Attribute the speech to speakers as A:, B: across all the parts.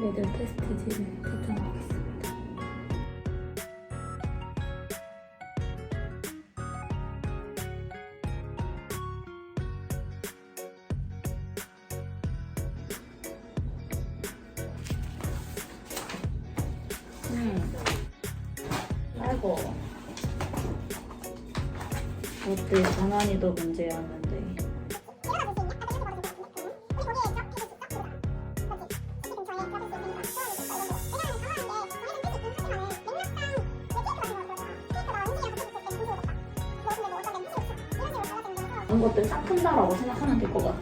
A: 레드 테스트지를 도전하겠습니다. 음. 아이고. 어때? 장난이도 문제였는데. 이런 것들 딱 큰다라고 생각하면 될 것 같아.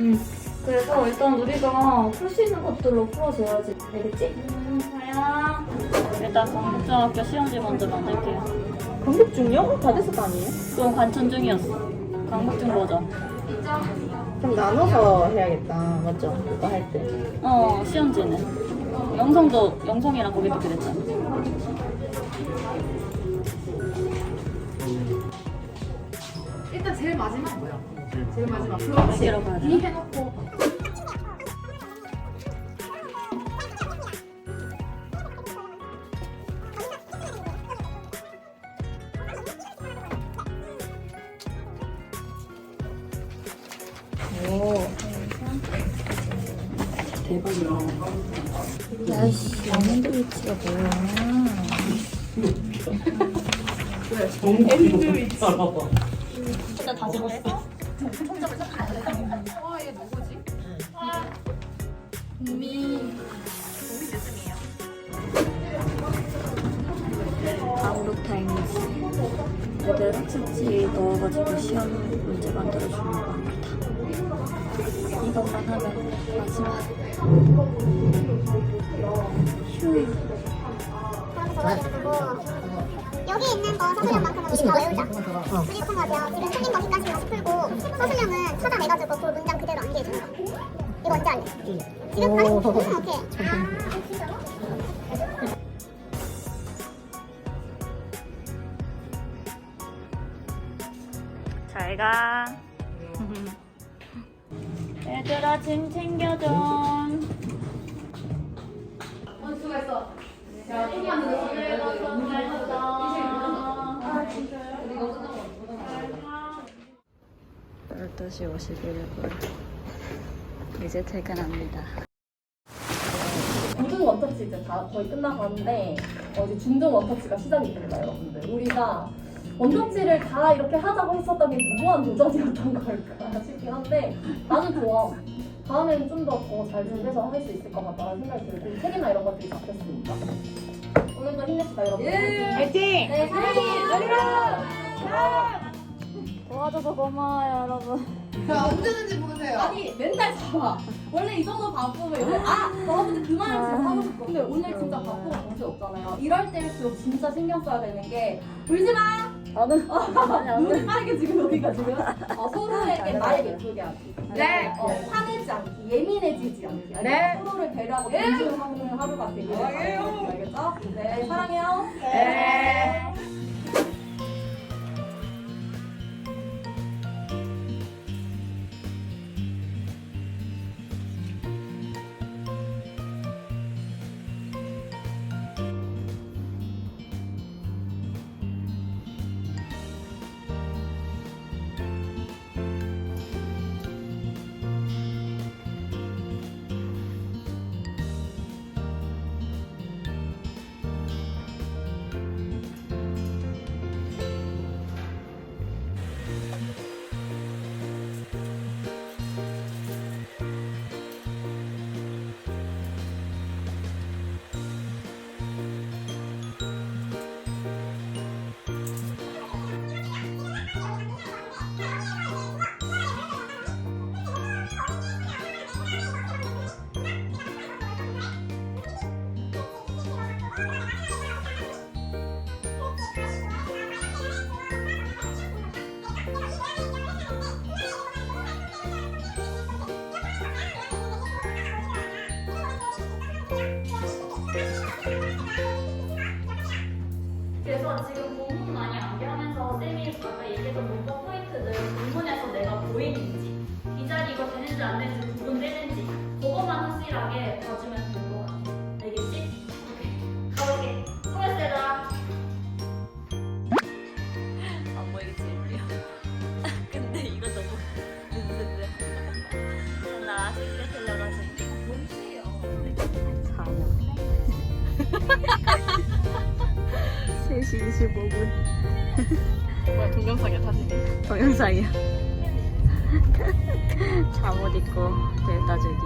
A: 음. 그래서 일단 우리가 풀 수 있는 것들로 풀어줘야지. 알겠지? 음, 자야. 일단 강북중학교 시험지 먼저 만들게요.
B: 강북중요? 다 됐을 거 아니에요?
A: 그건 관천 중이었어. 강북중 버전.
B: 그럼 나눠서 해야겠다. 맞죠? 그거 할 때.
A: 어, 시험지는. 영성도, 영성이랑 거기도 그랬잖아.
C: 일단 제일 마지막 뭐야? 제일 마지막
A: 가야
C: 이
A: 돼?
C: 해놓고
B: 오.
A: 대박이야. 야이씨, 샌드위치가 뭐야. 다시 보세요.
C: 와얘 누구지?
A: 아우룩 타임즈. 애들 학습지 넣어가지고 시험 문제 만들어주는 거 합니다. 이것만 하면 마지막. 휴.
D: 여기 있는 거 서술형만큼은 우리가 외우자. 그리고 한 거죠. 지금 이거 언제 할래? 지금 오케이.
A: 잘 가. 얘들아 짐 챙겨줘.
C: 어 수고했어. 야
A: 오늘 너무 잘했어. 12시 51분. 이제 퇴근합니다.
E: 고등 원터치 이제 다 거의 끝나가는데 어, 이제 중등 원터치가 시작이 됩니다, 여러분들. 우리가 원터치를 다 이렇게 하자고 했었던 게 무모한 도전이었던 걸까 싶긴 한데 나는 좋아. 다음에는 좀 더 더잘 준비해서 할 수 있을 것 같다는 생각이 들고 책이나 이런 것들이 잡혔으니까 오늘도 힘냅시다, 여러분.
B: 파이팅!
E: 네, 사랑해요.
A: 도와줘서 고마워요, 여러분.
C: 자 언제든지 부르세요.
E: 아니 맨날 잡아. 원래 이 정도 바쁘면 이제 아 여러분들 그만하세요 하고 싶어. 근데 오늘 진짜 바쁘고 정신 없잖아요. 이럴 때일수록 진짜 신경 써야 되는 게 울지 마.
A: 나는 돼.
E: 눈이 빠르게 지금 여기가 지금 어, 서로에게 말 예쁘게 하기.
C: 네.
E: 어, 화내지 않기, 예민해지지 않기.
C: 네.
E: 서로를 배려하고 존중하는 하루가 되기를 바라요. 알겠죠? 네 사랑해요.
C: 네.
A: 그래서 지금 공부 많이 암기하면서 쌤이 아까 얘기했던 문법 포인트들 본문에서 내가 보이는지 이 자리 이거 되는지 안 되는지 구분되는지 그것만 확실하게 봐주면
C: 사진이
B: 동영상이야. 잠옷 입고 델타 주기.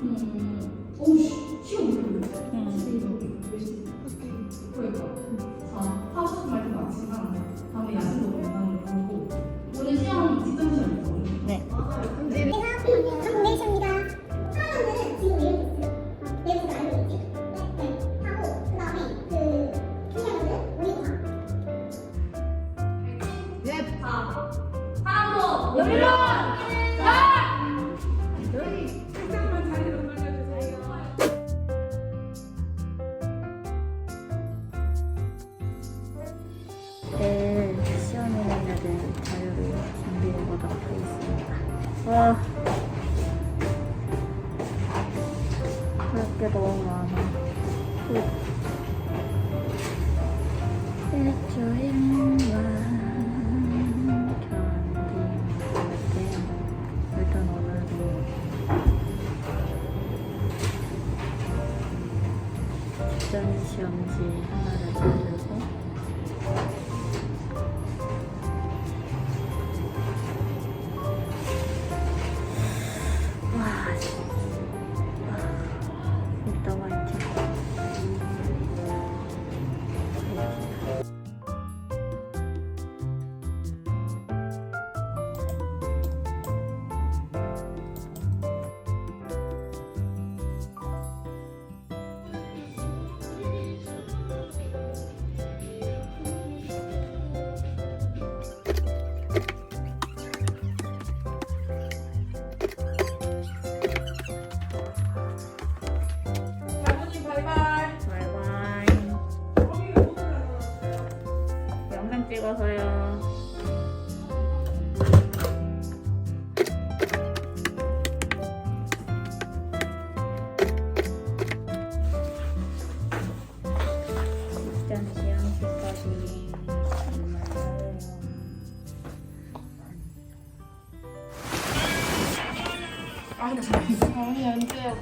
E: 하고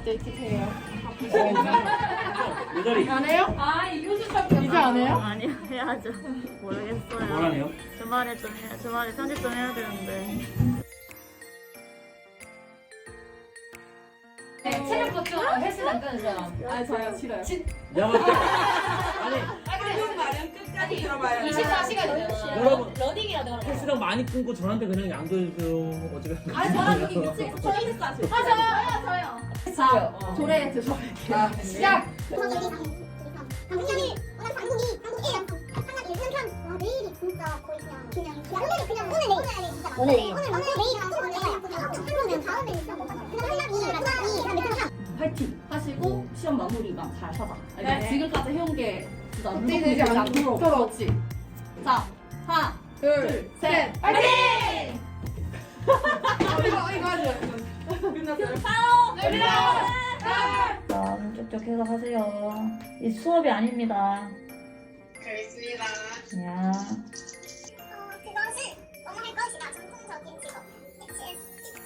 C: 언제 업데이트해요?
F: 모자리
C: 안 해요?
E: 아 진짜
C: 이제 안 해요?
B: 아니요, 해야죠. 모르겠어요.
F: 뭐라네요?
B: 주말에 좀 해, 주말에 편집 좀 해야 되는데.
E: 네, 체력 걱정 헬스 안 가는 사람.
C: 아 저요 싫어요
F: 내가 볼때 아니
C: 한국 말은 끝 까지 들어봐야
E: 24시간이잖아.
F: 여러분
E: 러닝이라도 하는 거.
F: 헬스장 많이 끊고 저한테 그냥 양도해줘요 어차피
E: 아 저랑 여기 그치? 저 헬스 하시고. 아 저요 저요. 자 조례 드셔볼게요. 시작.
D: 당신이 오늘 방송이 방송이 한나기 일편 와 내일이 진짜 거의 그냥 그냥 그냥 오늘 그냥 오늘 내일 진짜 오늘 내일 오늘 오늘 내일 방송 오늘 그러면 다음에 진짜 뭐 그냥 한나기 한나기 그냥 몇편 참
E: 파이팅 하시고 시험 마무리가 잘 하자.
C: 네.
E: 지금까지 해온 게 진짜 안
C: 업데이트되지 않도록
E: 그렇지. 자 하나
C: 둘셋
E: 파이팅!
C: 이거 이거 하죠 끝났어요
B: 마음 쭉쭉해서 하세요. 이 수업이 아닙니다.
D: 그렇습니다
B: 야.
D: 어 그것은 너무 할 것이다 전통적인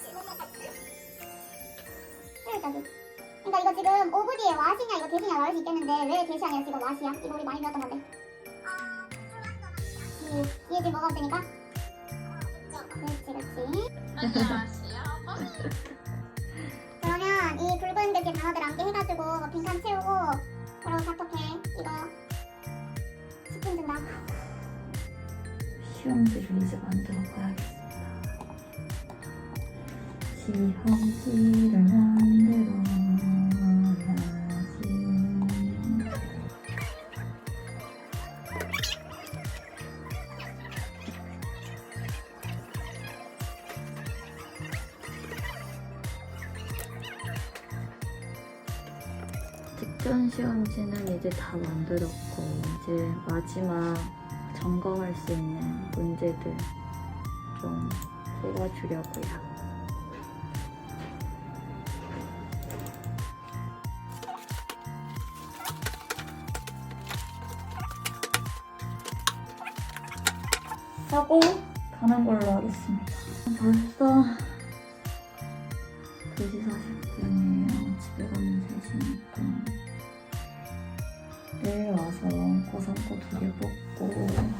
D: 직업 같은 그러니까 이거 지금 오브디에 와시냐 이거 대시냐 나올 수 있겠는데 왜 대시 아니라 지금 와시야? 이거 우리 많이 배웠던 건데 이 뒤에 지금 뭐가 없으니까? 그렇지 그렇지. 그러면 이 붉은 글씨 단어들 암기 해가지고 뭐 빈칸 채우고 그러고 카톡해 이거. 10분 준다.
B: 시험지를 이제 만들어 봐야겠습니다. 시험지를 만들어 직전 시험지는 이제 다 만들었고 이제 마지막 점검할 수 있는 문제들 좀 뽑아주려고요. 고삼고 두개 뽑고 그리고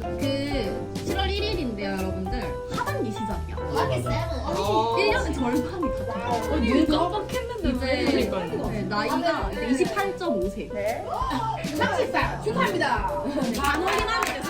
B: 그
E: 7월 1일인데요 여러분들. 하반기 시작이야
G: 맞아.
E: 1년의 절반이 다 어, 눈 깜빡했는데 이제 네, 나이가 이제 28.5세
A: 네.
E: 30살 축하합니다. 반올긴 하는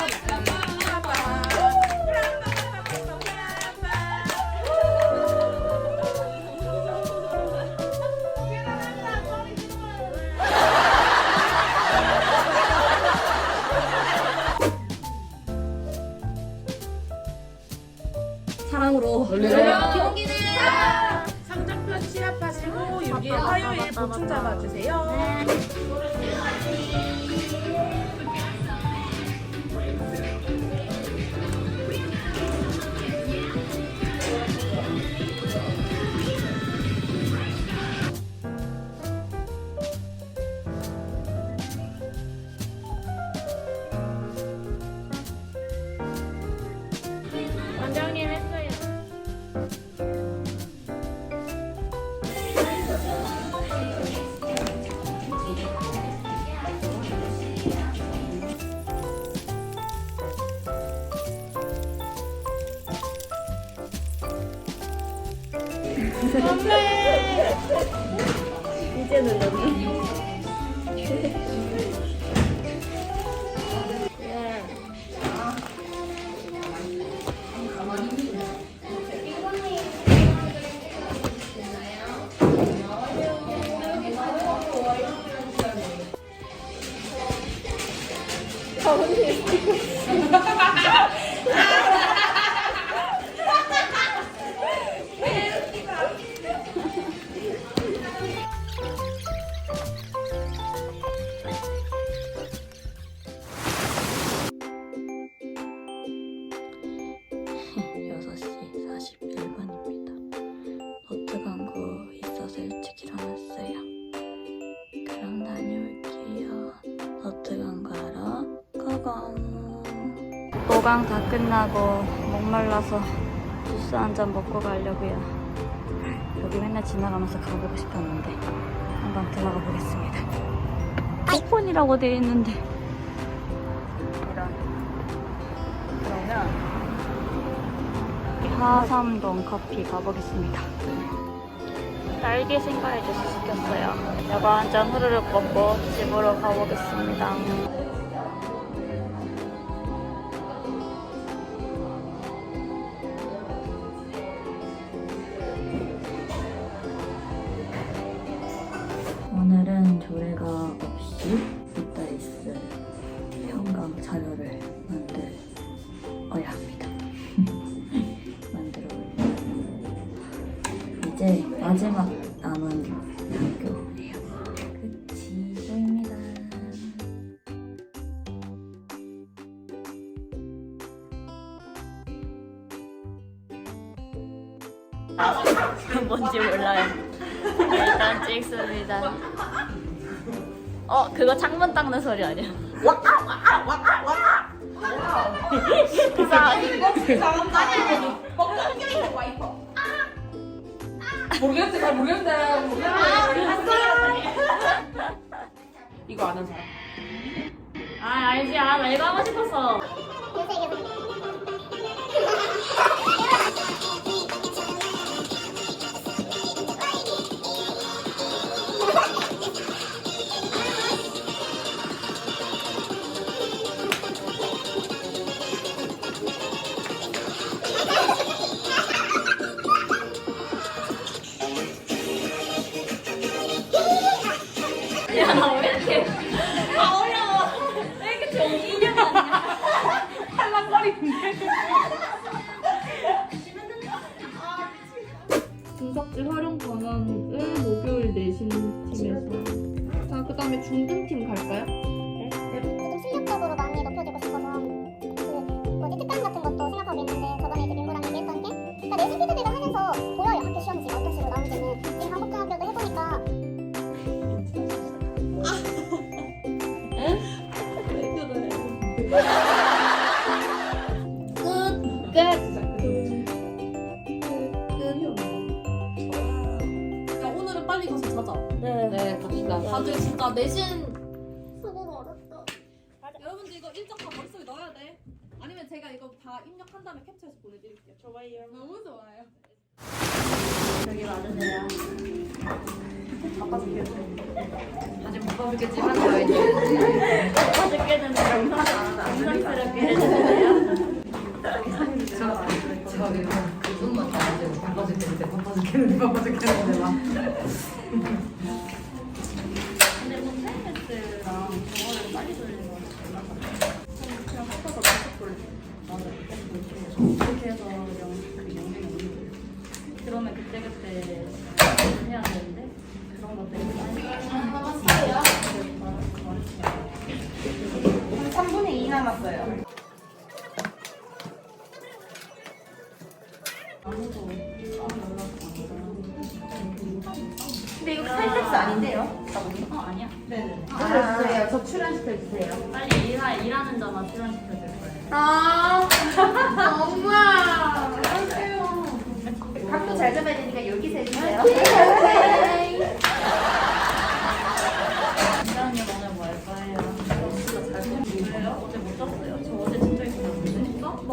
H: 상장편 시합하시고 6일 화요일 보충 잡아주세요.
A: 이제는 너무.
B: 여섯 보강 다 끝나고 목말라서 주스 한 잔 먹고 가려고요. 여기 맨날 지나가면서 가보고 싶었는데 한번 들어가 보겠습니다. 쿠폰이라고 되어 있는데 이런 그러면 하삼동 커피 가보겠습니다. 딸기 생과일 주스 시켰어요. 이거 한 잔 후루룩 먹고 집으로 가보겠습니다.
A: 뭔지 몰라요. 일단 찍습니다. 어, 그거 창문 닦는 소리 아니야?
H: 모르겠어, 잘 모르겠는데. 모르겠는데. 이거 아는 사람.
A: 아, 알지. 아, 나 이거 하고 싶었어.
C: 내신 팀에서. 자, 그 다음에 중등팀 갈까요?
D: 좀 실력적으로 많이 높여주고 싶어서 그 뭐지 특강 같은 것도 생각하고 있는데 저번에 이제 민구랑 얘기했던 게 그러니까 내신 피드백
C: 다.
E: 다들 진짜 내신
D: 수고가 어렵다
E: 여러분들 이거 일정 다 머릿속에 넣어야 돼. 아니면 제가 이거 다 입력한 다음에 캡처해서 보내드릴게요. 좋아요. 너무 좋아요.
A: 여기 맞으세요.
C: 아직 못 봐주겠지만 제가 이제
A: 어저께는 영상스럽게 해주세요.
C: 제가 이거 그분만 잘하세요. 바빠 죽겠는데 바빠 죽겠는데 바빠 죽겠는데 막.
A: 근데 뭐 타임레스랑 저거를 빨리 돌리는 건 그냥 그냥 섞어서 계속 돌려. 맞아. 해서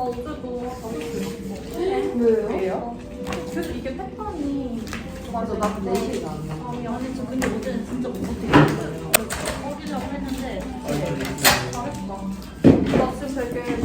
E: 나 어제도 가서
H: 왜요?
E: 그래서 이게 패턴이
H: 맞아, 나도 4시에 나왔나.
A: 아니, 아니, 저 근데 어제는 진짜 못 버티겠어요. 꺼지려고 했는데.
E: 잘했다. 나 지금 되게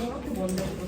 A: 이렇게 먼저